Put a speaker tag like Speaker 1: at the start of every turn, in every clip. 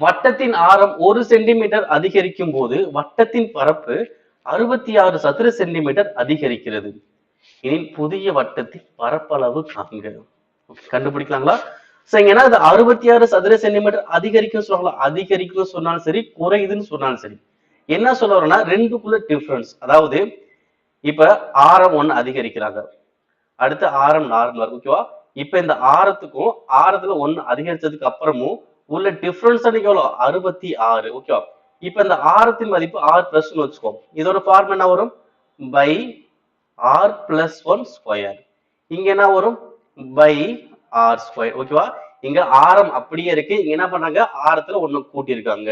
Speaker 1: வட்டத்தின் ஆரம் ஒரு சென்டிமீட்டர் அதிகரிக்கும் போது வட்டத்தின் பரப்பு அறுபத்தி ஆறு சதுர சென்டிமீட்டர் அதிகரிக்கிறது. இனி புதிய வட்டத்தின் பரப்பளவு காண்க கண்டுபிடிக்கலாங்களா? சோ ஏன்னா அறுபத்தி ஆறு சதுர சென்டிமீட்டர் அதிகரிக்கும் சொல்லுவாங்களா அதிகரிக்கும் சொன்னாலும் சரி குறையுதுன்னு சொன்னாலும் சரி. என்ன சொல்ல வரோம்னா ரெண்டுக்குள்ள டிஃபரன்ஸ் அதாவது இப்ப ஆரம் ஒண்ணு அதிகரிக்கிறாங்க. அடுத்து ஆரம் நார்மல் ஓகேவா இப்ப இந்த ஆரத்துக்கும் ஆரத்துல ஒண்ணு அதிகரிச்சதுக்கு அப்புறமும் உள்ள டிஃபரன்ஸ் அன்னைக்கு எவ்வளோ அறுபத்தி ஆறு. ஓகேவா இப்ப இந்த ஆரத்தின் மதிப்பு ஆர் பிளஸ் வச்சுக்கோ. இதோட ஃபார்ம் என்ன வரும்? Pi R plus one square இங்க என்ன வரும்? பை ஆர் ஸ்கொயர் ஓகேவா இங்க ஆரம் அப்படியே இருக்கு. இங்க என்ன பண்ணாங்க ஆரத்துல ஒண்ணு கூட்டியிருக்காங்க.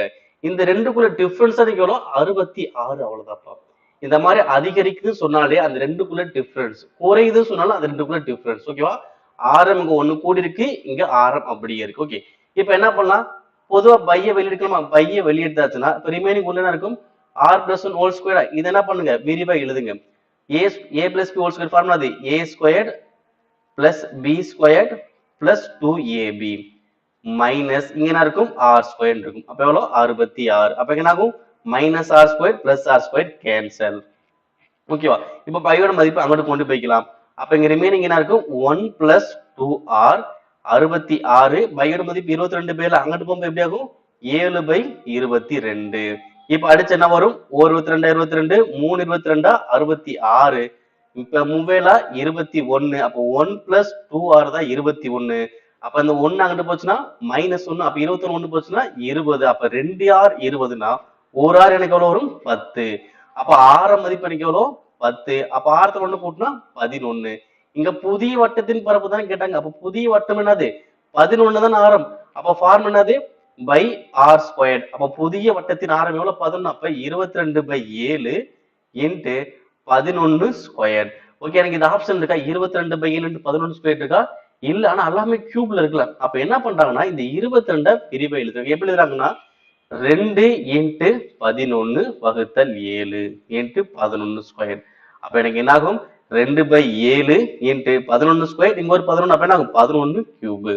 Speaker 1: இந்த ரெண்டுக்குள்ள டிஃபரன்ஸ் அதுக்கு எவ்வளோ அறுபத்தி ஆறு அவ்வளவுதான்ப்பா. இந்த மாதிரி அதிகரிக்குதுன்னு சொன்னாலே அந்த ரெண்டுக்குள்ள டிஃபரன்ஸ் குறையுதுன்னு சொன்னாலும் அந்த ரெண்டுக்குள்ள டிஃபரன்ஸ் ஓகேவா ஆரம் இங்க ஒண்ணு கூடி இருக்கு இங்க ஆரம் அப்படியே இருக்கு. ஓகே இப்ப என்ன பண்ணலாம்? பொதுவா பைய வெளியெடுக்கலாமா பைய வெளியெடுத்தாச்சுன்னா இப்போ ரிமைனிங் உள்ள என்ன இருக்கும்? R plus one whole square இது என்ன பண்ணுங்க? விரிவா எழுதுங்க. A A plus B whole square formula அது. A squared plus B squared plus two AB minus இங்க என்ன இருக்கும்? ஆர் ஸ்கொயர் இருக்கும். அப்ப எவ்வளவு? அறுபத்தி ஆறு. அப்ப என்ன ஆகும் minus R square plus R square cancel ஓகேவா இப்ப பையோட மதிப்பு அங்கிட்டு கொண்டு போய்க்கலாம். அப்ப இங்க ரிமைனிங் என்ன இருக்கும்? ஒன் பிளஸ் டூ ஆர் அறுபத்தி ஆறு பையோட மதிப்பு இருபத்தி ரெண்டு பேர்ல அங்கிட்டு போகும்போது எப்படி ஆகும்? ஏழு பை இருபத்தி ரெண்டு இப்ப அடிச்சு என்ன வரும்? ஒரு இருபத்தி ரெண்டா இருபத்தி ரெண்டு மூணு இருபத்தி ரெண்டா அறுபத்தி ஆறு. இப்ப மூவேலா இருபத்தி ஒன்னு அப்போ ஒன் பிளஸ் டூ ஆர் தான் இருபத்தி ஒன்னு. அப்ப இந்த ஒன்னு அங்கிட்டு போச்சுன்னா மைனஸ் ஒன்னு அப்ப இருபத்தி ஒண்ணு போச்சுன்னா இருபது. அப்ப ரெண்டு ஆர் இருபதுன்னா ஒரு ஆறு எனக்கு எவ்வளவு வரும்? பத்து. அப்ப ஆறாம் மதிப்பு எனக்கு எவ்வளவு? பத்து. அப்ப ஆறத்துல ஒண்ணு போட்டுனா பதினொன்னு. இங்க புதிய வட்டத்தின் பரப்பு தான் கேட்டாங்க. அப்ப புதிய வட்டம் என்னது? பதினொன்னு தான் ஆரம். அப்ப ஃபார்ம் என்னது? பை ஆர் ஸ்கொயர் அப்ப புதிய வட்டத்தின் ஆரம் எவ்வளவு? பதினொன்னு. அப்ப இருபத்தி ரெண்டு பை ஏழு இன்ட்டு பதினொன்னு ஸ்கொயர் ஓகே எனக்கு இந்த ஆப்ஷன் இருக்கா? இருபத்தி ரெண்டு பை ஏழு பதினொன்று ஸ்கொயர் இருக்கா? இல்ல ஆனா எல்லாமே கியூப்ல இருக்கலாம். அப்ப என்ன பண்றாங்கன்னா இந்த இருபத்தி ரெண்டை பிரிவை எழுதுறாங்க. எப்படி எழுதுறாங்கன்னா ரெண்டு இன்ட்டு பதினொன்னு வகுத்தல் ஏழு இன்ட்டு பதினொன்னு ஸ்கொயர் அப்ப எனக்கு என்ன ஆகும் ரெண்டு பை ஏழு இன்ட்டு பதினொன்று ஸ்கொயர் இங்கே ஒரு பதினொன்று அப்ப என்ன ஆகும் கியூபு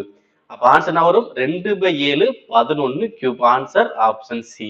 Speaker 1: அப்போ ஆன்சர் என்ன வரும்? ரெண்டு பை ஏழு பதினொன்று கியூப் ஆன்சர் ஆப்ஷன் சி